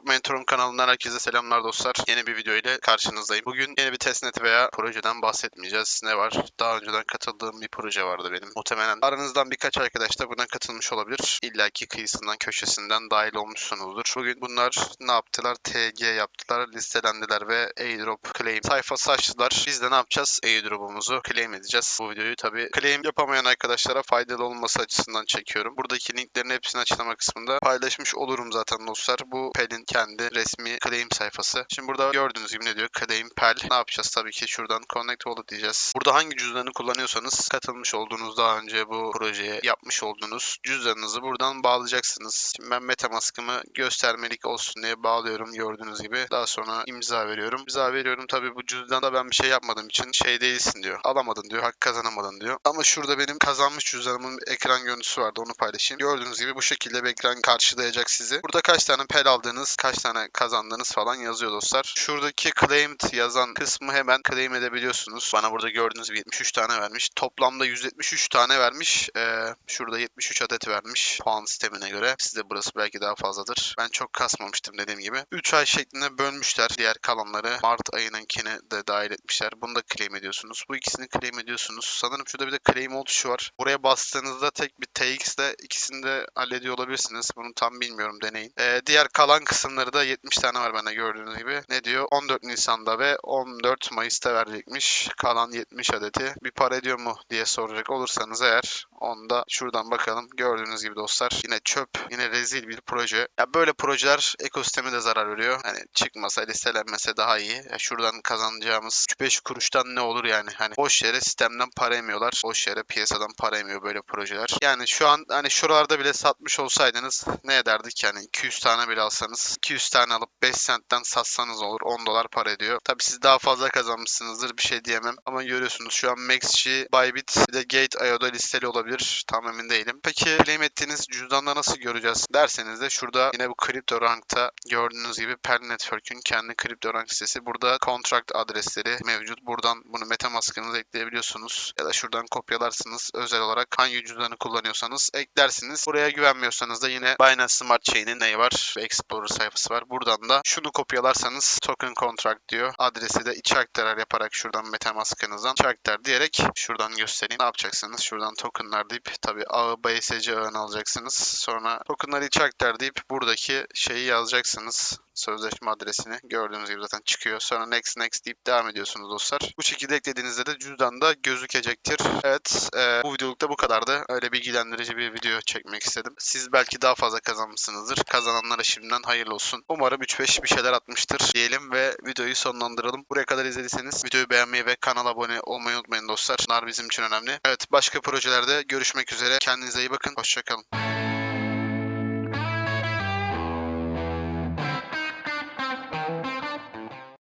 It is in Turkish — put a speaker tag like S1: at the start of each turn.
S1: Airdrop Mentor'un kanalından herkese selamlar dostlar. Yeni bir video ile karşınızdayım. Bugün yeni bir testnet veya projeden bahsetmeyeceğiz. Ne var? Daha önceden katıldığım bir proje vardı benim. Muhtemelen aranızdan birkaç arkadaş da buna katılmış olabilir. İlla ki kıyısından köşesinden dahil olmuşsunuzdur. Bugün bunlar ne yaptılar? TG yaptılar, listelendiler ve Airdrop claim sayfası açtılar. Biz de ne yapacağız? Airdrop'umuzu claim edeceğiz. Bu videoyu tabii claim yapamayan arkadaşlara faydalı olması açısından çekiyorum. Buradaki linklerin hepsini açıklama kısmında paylaşmış olurum zaten dostlar. Bu Pel'in kendi resmi claim sayfası. Şimdi burada gördüğünüz gibi ne diyor? Claim Pel. Ne yapacağız? Tabii ki şuradan connect all diyeceğiz. Burada hangi cüzdanı kullanıyorsanız katılmış olduğunuz daha önce bu projeye yapmış olduğunuz cüzdanınızı buradan bağlayacaksınız. Şimdi ben Metamask'ımı göstermelik olsun diye bağlıyorum gördüğünüz gibi. Daha sonra imza veriyorum. İmza veriyorum tabii bu cüzdanda ben bir şey yapmadığım için şey değilsin diyor. Alamadın diyor. Hak kazanamadın diyor. Ama şurada benim kazanmış cüzdanımın ekran görüntüsü vardı. Onu paylaşayım. Gördüğünüz gibi bu şekilde bir ekran karşılayacak sizi. Burada kaç tane pel aldığınız, kaç tane kazandığınız falan yazıyor dostlar. Şuradaki claimed yazan kısmı hemen claim edebiliyorsunuz. Bana burada gördüğünüz gibi 73 tane vermiş. Toplamda 173 tane vermiş. Ee, şurada 73 adet vermiş puan sistemine göre. Sizde burası belki daha fazladır. Ben çok kasmamıştım dediğim gibi. 3 ay şeklinde bölmüşler. Diğer kalanları Mart ayınınkini de dahil etmişler. Bunu da claim ediyorsunuz. Bu ikisini claim ediyorsunuz. Sanırım şurada bir de claim all tuşu var. Buraya bastığınızda tek bir TX ile ikisini de hallediyor olabilirsiniz. Bunu tam bilmiyorum deneyin. Ee, diğer kalan kısımları da 70 tane var bende gördüğünüz gibi. Ne diyor? 14 Nisan'da ve 14 Mayıs'ta verecekmiş. Kalan 70 adeti. Bir para ediyor mu diye soracak olursanız eğer onda şuradan bakalım. Gördüğünüz gibi dostlar yine çöp, yine rezil bir proje. Ya böyle projeler ekosisteme de zarar veriyor. Hani çıkmasa, listelenmese daha iyi. Ya şuradan kazanacağımız 3-5 kuruştan ne olur yani? Hani boş yere sistemden para emiyorlar. Boş yere piyasadan para emiyor böyle projeler. Yani şu an hani şuralarda bile satmış olsaydınız ne ederdik yani 200 tane bile alsanız 200 tane alıp 5 centten satsanız olur 10 dolar para ediyor. Tabi siz daha fazla kazanmışsınızdır bir şey diyemem ama görüyorsunuz şu an MaxG, Bybit bir de Gate.io'da listeli olabilir tam emin değilim. Peki claim ettiğiniz cüzdanda nasıl göreceğiz derseniz de şurada yine bu CryptoRank'ta gördüğünüz gibi Pearl Network'ün kendi CryptoRank sitesi burada contract adresleri mevcut. Buradan bunu Metamask'ınıza ekleyebiliyorsunuz ya da şuradan kopyalarsınız özel olarak hangi cüzdanı kullanıyorsanız eklersiniz. Buraya güvenmiyorsanız da yine Binance Smart Chain'in neyi var? Explorer sayfası var. Buradan da şunu kopyalarsanız token contract diyor. Adresi de içi aktarar yaparak şuradan Metamask'ınızdan içi aktar diyerek şuradan göstereyim. Ne yapacaksınız? Şuradan tokenlar deyip tabi ağı BSC ağını alacaksınız. Sonra tokenları içi aktar deyip buradaki şeyi yazacaksınız sözleşme adresini gördüğünüz gibi zaten çıkıyor. Sonra next next deyip devam ediyorsunuz dostlar. Bu şekilde eklediğinizde de cüzdanda gözükecektir. Evet e, bu videolukta bu kadardı. Öyle bilgilendirici bir video çekmek istedim. Siz belki daha fazla kazanmışsınızdır. Kazananlara şimdiden hayırlı olsun. Umarım 3-5 bir şeyler atmıştır diyelim ve videoyu sonlandıralım. Buraya kadar izlediyseniz videoyu beğenmeyi ve kanala abone olmayı unutmayın dostlar. Bunlar bizim için önemli. Evet başka projelerde görüşmek üzere. Kendinize iyi bakın. Hoşçakalın.